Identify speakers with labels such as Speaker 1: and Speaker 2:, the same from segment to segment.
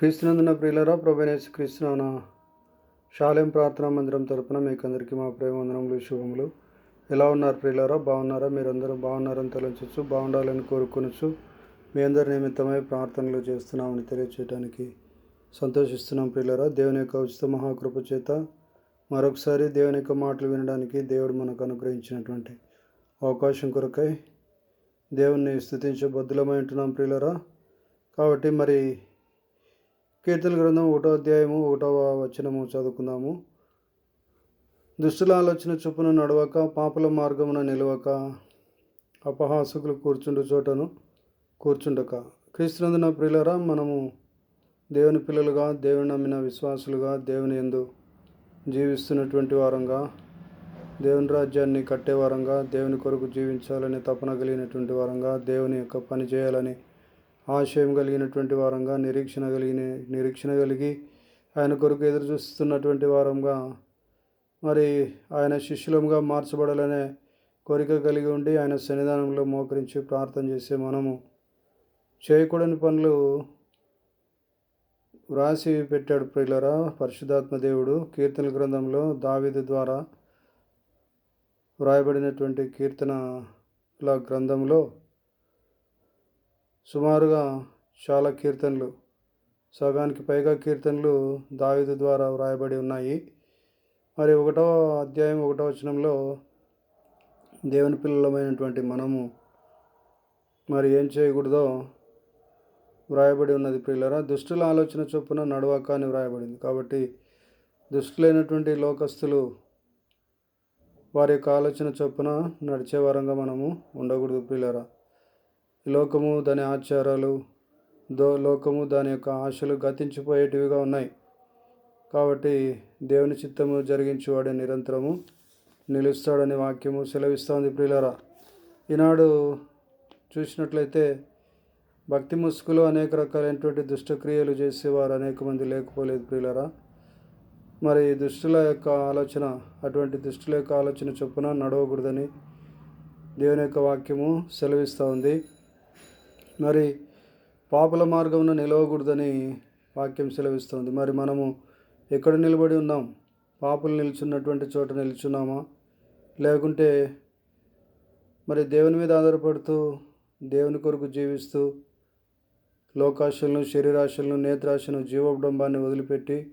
Speaker 1: క్రీస్తునందున ప్రియులరా ప్రభనేసి క్రీస్తునాన శాలెం ప్రార్థనా మందిరం తరపున మీకు అందరికీ మా ప్రేమ వందనములు శుభములు. ఎలా ఉన్నారు ప్రియులరా? బాగున్నారా? మీరందరూ బాగున్నారని తలంచవచ్చు బాగుండాలని కోరుకొనొచ్చు మీ అందరి నిమిత్తమై ప్రార్థనలు చేస్తున్నామని తెలియచేయడానికి సంతోషిస్తున్నాం ప్రియులరా. దేవుని యొక్క ఉచిత మహాకృప చేత మరొకసారి దేవుని యొక్క మాటలు వినడానికి దేవుడు మనకు అనుగ్రహించినటువంటి అవకాశం కొరకై దేవుణ్ణి స్థుతించే బద్దులమై ఉంటున్నాం ప్రియులరా. కాబట్టి మరి కీర్తన గ్రంథం ఒకటో అధ్యాయము ఒకటవ వచనము చదువుకుందాము. దుష్టుల ఆలోచన చొప్పున నడవక పాపల మార్గమున నిలవక అపహాసకులు కూర్చుండు చోటను కూర్చుండక. క్రీస్తునందున ప్రియులరా మనము దేవుని పిల్లలుగా దేవుని నమ్మిన విశ్వాసులుగా దేవుని ఎందు జీవిస్తున్నటువంటి వారంగా దేవుని రాజ్యాన్ని కట్టే వారంగా దేవుని కొరకు జీవించాలని తపన కలిగినటువంటి వారంగా దేవుని యొక్క పని చేయాలని ఆశయం కలిగినటువంటి వారంగా నిరీక్షణ కలిగిన నిరీక్షణ కలిగి ఆయన కొరకు ఎదురు చూస్తున్నటువంటి వారంగా మరి ఆయన శిష్యులంగా మార్చబడాలనే కోరిక కలిగి ఉండి ఆయన సన్నిధానంలో మోకరించి ప్రార్థన చేసే మనము చేయకూడని పనులు వ్రాసి పెట్టాడు ప్రియులరా. పరిశుధాత్మ దేవుడు కీర్తన గ్రంథంలో దావిదు ద్వారా వ్రాయబడినటువంటి కీర్తనల గ్రంథంలో సుమారుగా చాలా కీర్తనలు సగానికి పైగా కీర్తనలు దావిదు ద్వారా వ్రాయబడి ఉన్నాయి. మరి ఒకటో అధ్యాయం ఒకటో వచనంలో దేవుని పిల్లలమైనటువంటి మనము మరి ఏం చేయకూడదో వ్రాయబడి ఉన్నది ప్రియులరా. దుష్టుల ఆలోచన చొప్పున నడవక అని వ్రాయబడింది. కాబట్టి దుష్టులైనటువంటి లోకస్తులు వారి యొక్క ఆలోచన చొప్పున నడిచే వారంగా మనము ఉండకూడదు ప్రియులరా. లోకము దాని ఆచారాలు దో లోకము దాని యొక్క ఆశలు గతించిపోయేటివిగా ఉన్నాయి. కాబట్టి దేవుని చిత్తము జరిగించేవాడే నిరంతరము నిలుస్తాడని వాక్యము సెలవిస్తోంది ప్రియులరా. ఈనాడు చూసినట్లయితే భక్తి ముసుగులో అనేక రకాలైనటువంటి దుష్టక్రియలు చేసేవారు అనేక మంది లేకపోలేదు ప్రియులరా. మరి దుష్టుల యొక్క ఆలోచన అటువంటి దుష్టుల యొక్క ఆలోచన చొప్పున నడవకూడదని దేవుని యొక్క వాక్యము సెలవిస్తూ ఉంది మరి పాపుల మార్గంలో నిలవకూడదని వాక్యం సెలవిస్తుంది. మరి మనము ఎక్కడ నిలబడి ఉన్నాం? పాపులు నిల్చున్నటువంటి చోట నిల్చున్నామా? లేకుంటే మరి దేవుని మీద ఆధారపడుతూ దేవుని కొరకు జీవిస్తూ లోకాశలను శరీరాశలను నేత్రాశను జీవకుటుంబాన్ని వదిలిపెట్టి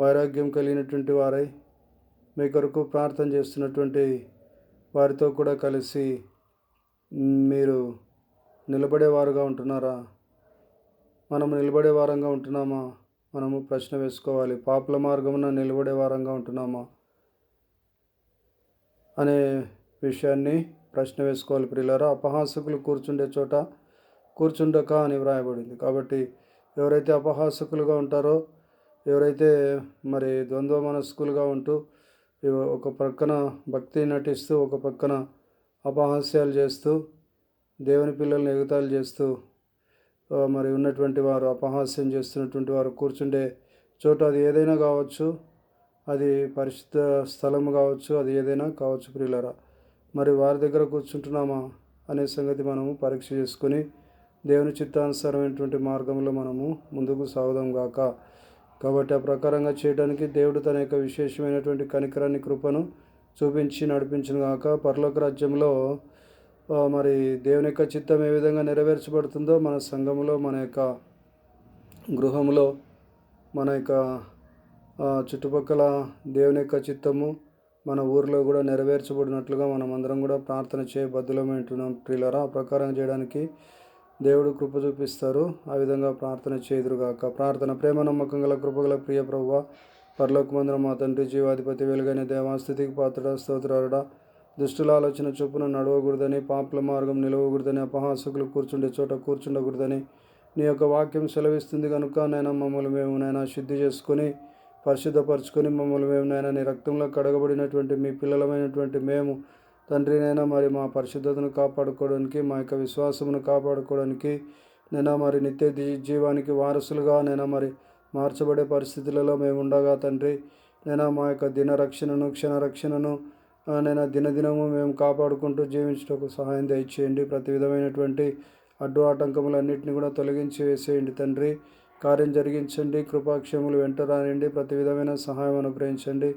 Speaker 1: వైరాగ్యం కలిగినటువంటి వారై మీ కొరకు ప్రార్థన చేస్తున్నటువంటి వారితో కూడా కలిసి మీరు నిలబడేవారుగా ఉంటున్నారా? మనము నిలబడే వారంగా ఉంటున్నామా? మనము ప్రశ్న వేసుకోవాలి. పాపుల మార్గమున నిలబడే వారంగా ఉంటున్నామా? అనే విషయాన్ని ప్రశ్న వేసుకోవాలి ప్రియులారా. అపహాసకులు కూర్చుండే చోట కూర్చుండక అని వ్రాయబడింది. కాబట్టి ఎవరైతే అపహాసకులుగా ఉంటారో ఎవరైతే మరి ద్వంద్వ మనస్కులుగా ఉంటూ ఒక ప్రక్కన భక్తి నటిస్తూ ఒక ప్రక్కన అపహాస్యాలు చేస్తూ దేవుని పిల్లల్ని ఎగతాలు చేస్తూ మరి ఉన్నటువంటి వారు అపహాస్యం చేస్తున్నటువంటి వారు కూర్చుండే చోట అది ఏదైనా కావచ్చు అది పరిశుద్ధ స్థలం కావచ్చు అది ఏదైనా కావచ్చు ప్రియులరా. మరి వారి దగ్గర కూర్చుంటున్నామా అనే సంగతి మనము పరీక్ష చేసుకుని దేవుని చిత్తానుసారమైనటువంటి మార్గంలో మనము ముందుకు సాగుదాం గాక. కాబట్టి ఆ ప్రకారంగా చేయడానికి దేవుడు తన యొక్క విశేషమైనటువంటి కనికరాన్ని కృపను చూపించి నడిపించిన గాక. పరలోక రాజ్యంలో మరి దేవుని యొక్క చిత్తం ఏ విధంగా నెరవేర్చబడుతుందో మన సంఘంలో మన యొక్క గృహంలో మన యొక్క చుట్టుపక్కల దేవుని యొక్క చిత్తము మన ఊరిలో కూడా నెరవేర్చబడినట్లుగా మనం అందరం కూడా ప్రార్థన చేయ బద్దులమైంటున్నాం ప్రియులరా ఆ ప్రకారం చేయడానికి దేవుడు కృప చూపిస్తారు. ఆ విధంగా ప్రార్థన చేదురుగాక ప్రార్థన ప్రేమ నమ్మకం గల కృపగల ప్రియ ప్రభువ పరలోకమందరం మా తండ్రి జీవాధిపతి వెలుగైన దేవాస్థితికి పాత్ర స్తోత్రారుడా దుష్టుల ఆలోచన చొప్పున నడవకూడదని పాపల మార్గం నిలవకూడదని అపహాసకులు కూర్చుండే చోట కూర్చుండకూడదని. నీ యొక్క వాక్యం సెలవిస్తుంది కనుక నేను మమ్మల్ని మేము నైనా శుద్ధి చేసుకొని పరిశుద్ధపరచుకొని మమ్మల్ని మేము నైనా నీ రక్తంలో కడగబడినటువంటి మీ పిల్లలమైనటువంటి మేము తండ్రినైనా మరి మా పరిశుద్ధతను కాపాడుకోవడానికి మా యొక్క విశ్వాసమును కాపాడుకోవడానికి నేను మరి నిత్య జీవానికి వారసులుగా నేను మరి మార్చబడే పరిస్థితులలో మేము ఉండగా తండ్రి నేను మా యొక్క దిన రక్షణను క్షణ రక్షణను నేను దినదినము మేము కాపాడుకుంటూ జీవించటకు సహాయం దయచేయండి. ప్రతి విధమైనటువంటి అడ్డు ఆటంకములన్నింటినీ కూడా తొలగించి వేసేయండి తండ్రి. కార్యం జరిగించండి కృపాక్షములు వెంట రానియండి ప్రతి విధమైన సహాయం అనుగ్రహించండి.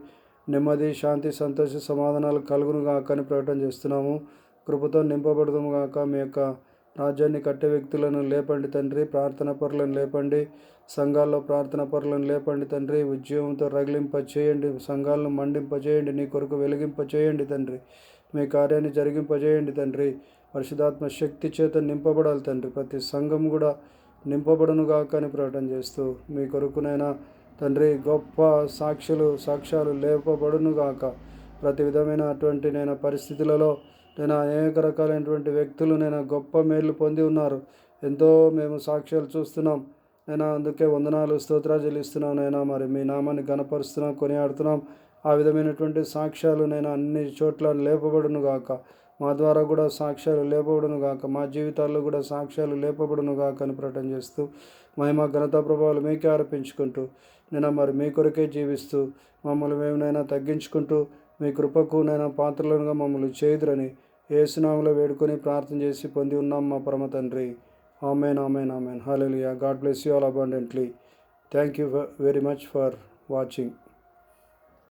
Speaker 1: నెమ్మది శాంతి సంతోష సమాధానాలు కలుగును గాక అని ప్రకటన చేస్తున్నాము. కృపతో నింపబడదుము గాక మీ యొక్క రాజ్యాన్ని కట్టే వ్యక్తులను లేపండి తండ్రి. ప్రార్థన పరులను లేపండి. సంఘాల్లో ప్రార్థన పరులను లేపండి తండ్రి. ఉద్యోగంతో రగిలింప చేయండి సంఘాలను మండింప చేయండి నీ కొరకు వెలిగింప చేయండి తండ్రి. మీ కార్యాన్ని జరిగింపజేయండి తండ్రి. పరిశుధాత్మ శక్తి చేత నింపబడాలి తండ్రి. ప్రతి సంఘం కూడా నింపబడును గాక అని ప్రకటన చేస్తూ మీ కొరకునైనా తండ్రి గొప్ప సాక్షులు సాక్ష్యాలు లేపబడును గాక. ప్రతి విధమైనటువంటి నేను పరిస్థితులలో నేను అనేక రకాలైనటువంటి వ్యక్తులు నేను గొప్ప మేలు పొంది ఉన్నారు. ఎంతో మేము సాక్ష్యాలు చూస్తున్నాం. నేను అందుకే వందనాలు స్తోత్రాలు చెల్లిస్తున్నాం నైనా మరి మీ నామాన్ని గణపరుస్తున్నాం కొనియాడుతున్నాం. ఆ విధమైనటువంటి సాక్ష్యాలు నేను అన్ని చోట్ల లేపబడును గాక. మా ద్వారా కూడా సాక్ష్యాలు లేపబడును గాక. మా జీవితాల్లో కూడా సాక్ష్యాలు లేపబడును గాక అని ప్రకటన చేస్తూ మహిమ ఘనతా ప్రభావాలు మీకే ఆరోపించుకుంటూ నేను మరి మీ కొరకే జీవిస్తూ మమ్మల్ని మేమునైనా తగ్గించుకుంటూ మీ కృపకు నైనా పాత్రలుగా మమ్మల్ని చేయుదురని ఏసునామలో వేడుకొని ప్రార్థన చేసి పొంది ఉన్నాం మా పరమ తండ్రి. Amen, Amen, Amen. Hallelujah. God bless you all abundantly. Thank you very much for watching.